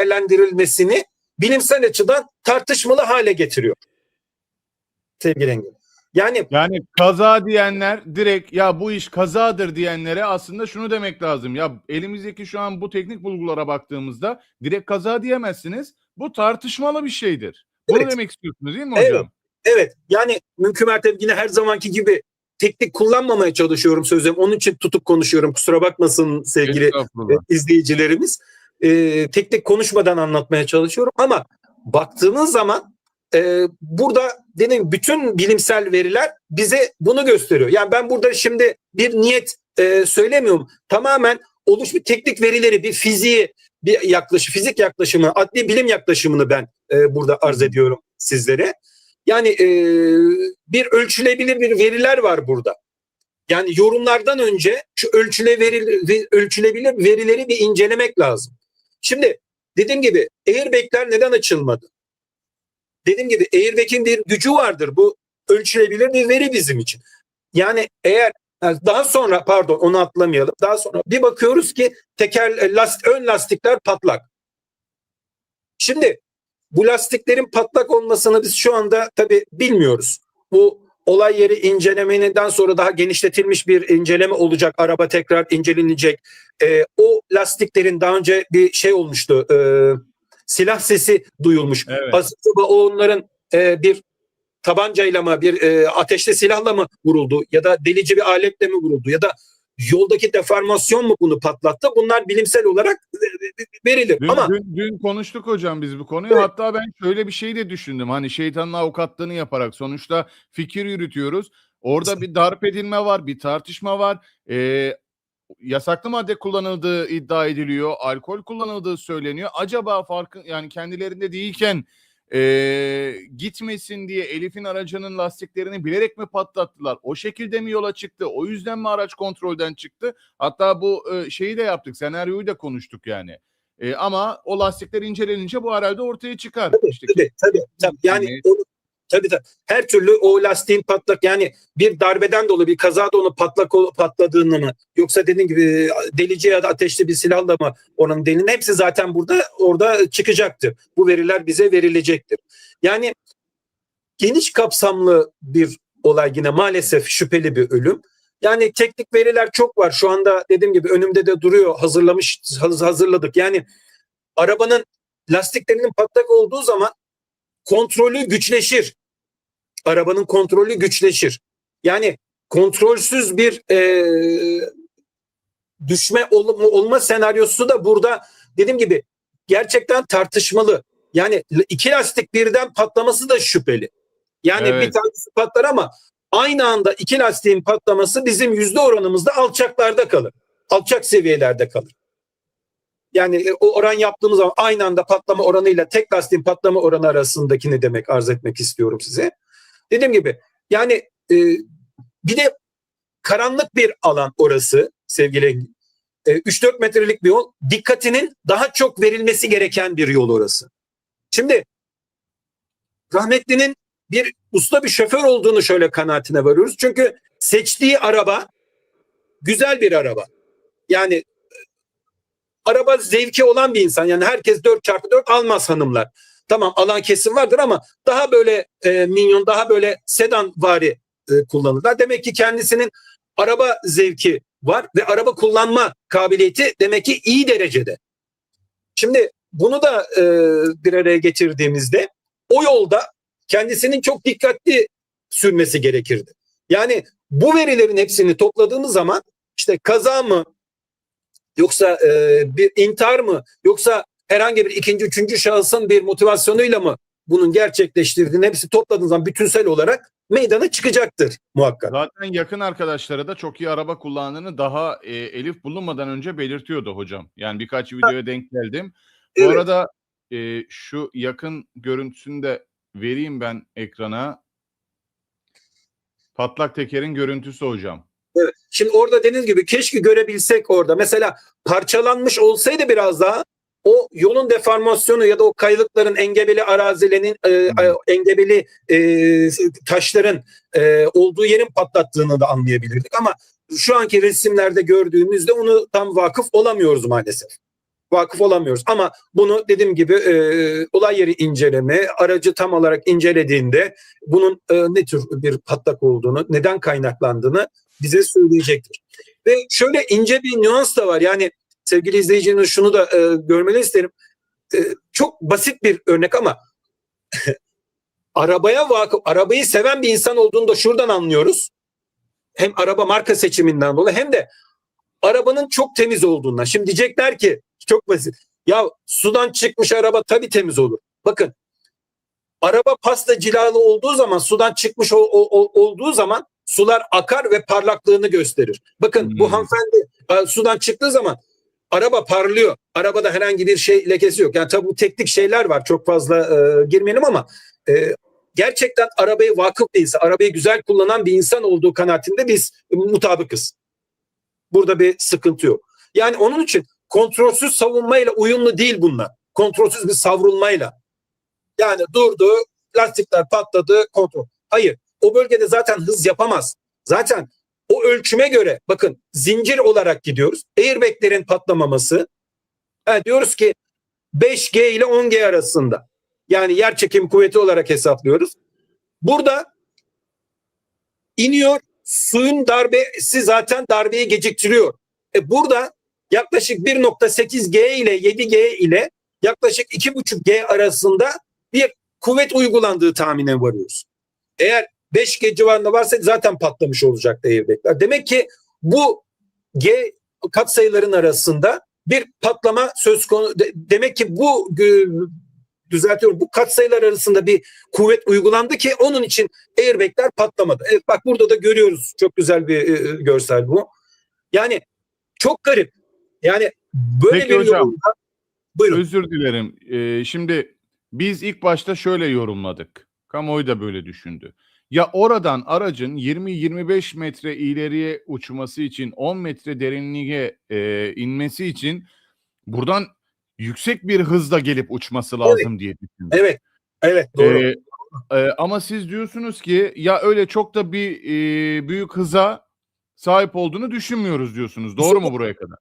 değerlendirilmesini bilimsel açıdan tartışmalı hale getiriyor. Sevgili Engin. Yani Yani kaza diyenler direkt ya bu iş kazadır diyenlere aslında şunu demek lazım. Ya elimizdeki şu an bu teknik bulgulara baktığımızda direkt kaza diyemezsiniz. Bu tartışmalı bir şeydir. Bunu Evet. demek istiyorsunuz değil mi Evet. hocam? evet yani mümkün mertebe yine her zamanki gibi teknik kullanmamaya çalışıyorum sözüm. Onun için tutup konuşuyorum. Kusura bakmasın sevgili izleyicilerimiz. E, tek tek konuşmadan anlatmaya çalışıyorum ama baktığımız zaman e, burada gibi bütün bilimsel veriler bize bunu gösteriyor. Yani ben burada şimdi bir niyet e, söylemiyorum. Tamamen oluşmuş teknik verileri, bir fiziği, bir yaklaşım, fizik yaklaşımı, adli bilim yaklaşımını ben e, burada arz ediyorum sizlere. Yani e, bir ölçülebilir bir veriler var burada. Yani yorumlardan önce şu ölçüle veril, ölçülebilir verileri bir incelemek lazım. Şimdi dediğim gibi airbag'ler neden açılmadı? Dediğim gibi airbag'in bir gücü vardır. Bu ölçülebilir bir veri bizim için. Yani eğer daha sonra pardon onu atlamayalım. Daha sonra bir bakıyoruz ki teker last, ön lastikler patlak. Şimdi bu lastiklerin patlak olmasını biz şu anda tabii bilmiyoruz. Bu olay yeri incelemenden sonra daha genişletilmiş bir inceleme olacak. Araba tekrar incelenecek. Ee, o lastiklerin daha önce bir şey olmuştu. e, silah sesi duyulmuş. Evet. Acaba o onların e, bir tabancayla mı bir e, ateşli silahla mı vuruldu ya da delici bir aletle mi vuruldu ya da yoldaki deformasyon mu bunu patlattı? Bunlar bilimsel olarak e, verilir. Dün, Ama dün, dün konuştuk hocam biz bu konuyu. Evet. Hatta ben şöyle bir şey de düşündüm. Hani şeytanın avukatlığını yaparak sonuçta fikir yürütüyoruz. Orada bir darp edilme var, bir tartışma var. Ee, yasaklı madde kullanıldığı iddia ediliyor. Alkol kullanıldığı söyleniyor. Acaba farkı yani kendilerinde değilken ee, gitmesin diye Elif'in aracının lastiklerini bilerek mi patlattılar? O şekilde mi yola çıktı? O yüzden mi araç kontrolden çıktı? Hatta bu e, şeyi de yaptık. Senaryoyu da konuştuk yani. E, ama o lastikler incelenince bu herhalde ortaya çıkar. Tabii, İşte tabii, tabii, tabii. Yani Yani- onu, tabii tabii. Her türlü o lastiğin patlak yani bir darbeden dolayı bir kazada onu patlak patladığını mı yoksa dediğim gibi delici ya da ateşli bir silahla mı onun delinin hepsi zaten burada orada çıkacaktır. Bu veriler bize verilecektir. Yani geniş kapsamlı bir olay yine maalesef şüpheli bir ölüm. Yani teknik veriler çok var. Şu anda dediğim gibi önümde de duruyor. Hazırlamış haz- hazırladık. Yani arabanın lastiklerinin patlak olduğu zaman kontrolü güçleşir. Arabanın kontrolü güçleşir. Yani kontrolsüz bir eee, düşme ol- olma senaryosu da burada dediğim gibi gerçekten tartışmalı. Yani iki lastik birden patlaması da şüpheli. Yani Evet. bir tanesi patlar ama aynı anda iki lastiğin patlaması bizim yüzde oranımızda alçaklarda kalır. Alçak seviyelerde kalır. Yani e, o oran yaptığımız zaman aynı anda patlama oranıyla tek lastiğin patlama oranı arasındakini demek arz etmek istiyorum size. Dediğim gibi yani e, bir de karanlık bir alan orası sevgili. E, 3-4 metrelik bir yol. Dikkatinin daha çok verilmesi gereken bir yol orası. Şimdi rahmetlinin bir usta bir şoför olduğunu şöyle kanaatine varıyoruz. Çünkü seçtiği araba güzel bir araba. Yani araba zevki olan bir insan. Yani herkes 4x4 almaz hanımlar. Tamam alan kesim vardır ama daha böyle e, minyon, daha böyle sedan vari e, kullanırlar. Demek ki kendisinin araba zevki var ve araba kullanma kabiliyeti demek ki iyi derecede. Şimdi bunu da e, bir araya getirdiğimizde o yolda kendisinin çok dikkatli sürmesi gerekirdi. Yani bu verilerin hepsini topladığımız zaman işte kaza mı yoksa e, bir intihar mı yoksa herhangi bir ikinci üçüncü şahısın bir motivasyonuyla mı bunun gerçekleştirdiğini hepsi topladığınız zaman bütünsel olarak meydana çıkacaktır muhakkak. Zaten yakın arkadaşları da çok iyi araba kullandığını daha e, Elif bulunmadan önce belirtiyordu hocam. Yani birkaç videoya denk geldim. Bu Evet. arada e, şu yakın görüntüsünü de vereyim ben ekrana. Patlak tekerin görüntüsü hocam. Evet. Şimdi orada dediğiniz gibi keşke görebilsek orada. Mesela parçalanmış olsaydı biraz daha o yolun deformasyonu ya da o kayalıkların engebeli arazilerin e, e, engebeli e, taşların e, olduğu yerin patlattığını da anlayabilirdik ama şu anki resimlerde gördüğümüzde onu tam vakıf olamıyoruz maalesef. Vakıf olamıyoruz. Ama bunu dediğim gibi e, olay yeri inceleme, aracı tam olarak incelediğinde bunun e, ne tür bir patlak olduğunu, neden kaynaklandığını bize söyleyecektir. Ve şöyle ince bir nüans da var. Yani sevgili izleyicinin şunu da e, görmeni isterim. E, çok basit bir örnek ama arabaya vakıf, arabayı seven bir insan olduğunu da şuradan anlıyoruz. Hem araba marka seçiminden dolayı hem de arabanın çok temiz olduğundan. Şimdi diyecekler ki çok basit. Ya sudan çıkmış araba tabii temiz olur. Bakın araba pasta cilalı olduğu zaman sudan çıkmış o- o- olduğu zaman sular akar ve parlaklığını gösterir. Bakın Hmm. bu hanımefendi e, sudan çıktığı zaman araba parlıyor. Arabada herhangi bir şey lekesi yok. Yani tabii bu teknik şeyler var. Çok fazla e, girmeyelim ama e, gerçekten arabayı vakıf değilse, arabayı güzel kullanan bir insan olduğu kanaatinde biz mutabıkız. Burada bir sıkıntı yok. Yani onun için kontrolsüz savunmayla uyumlu değil bunlar. Kontrolsüz bir savrulmayla. Yani durdu, lastikler patladı, kontrol. Hayır, o bölgede zaten hız yapamaz. Zaten o ölçüme göre bakın zincir olarak gidiyoruz. Airbag'lerin patlamaması. Ha, diyoruz ki 5G ile 10G arasında. Yani yer çekim kuvveti olarak hesaplıyoruz. Burada iniyor. Suyun darbesi zaten darbeyi geciktiriyor. E burada yaklaşık 1.8G ile 7G ile yaklaşık 2.5G arasında bir kuvvet uygulandığı tahmine varıyoruz. Eğer 5G civarında varsa zaten patlamış olacaktı airbagler. Demek ki bu G katsayıların arasında bir patlama söz konusu. De- demek ki bu e, düzeltiyorum bu katsayılar arasında bir kuvvet uygulandı ki onun için airbagler patlamadı. Evet bak burada da görüyoruz. Çok güzel bir e, görsel bu. Yani çok garip. Yani böyle Peki bir hocam. yorumda buyurun. Özür dilerim. Ee, şimdi biz ilk başta şöyle yorumladık. Kamuoyu da böyle düşündü. Ya oradan aracın 20-25 metre ileriye uçması için 10 metre derinliğe e, inmesi için buradan yüksek bir hızla gelip uçması lazım diye düşündüm. Evet. Evet doğru. Ee, e, ama siz diyorsunuz ki ya öyle çok da bir e, büyük hıza sahip olduğunu düşünmüyoruz diyorsunuz. Doğru mu buraya kadar?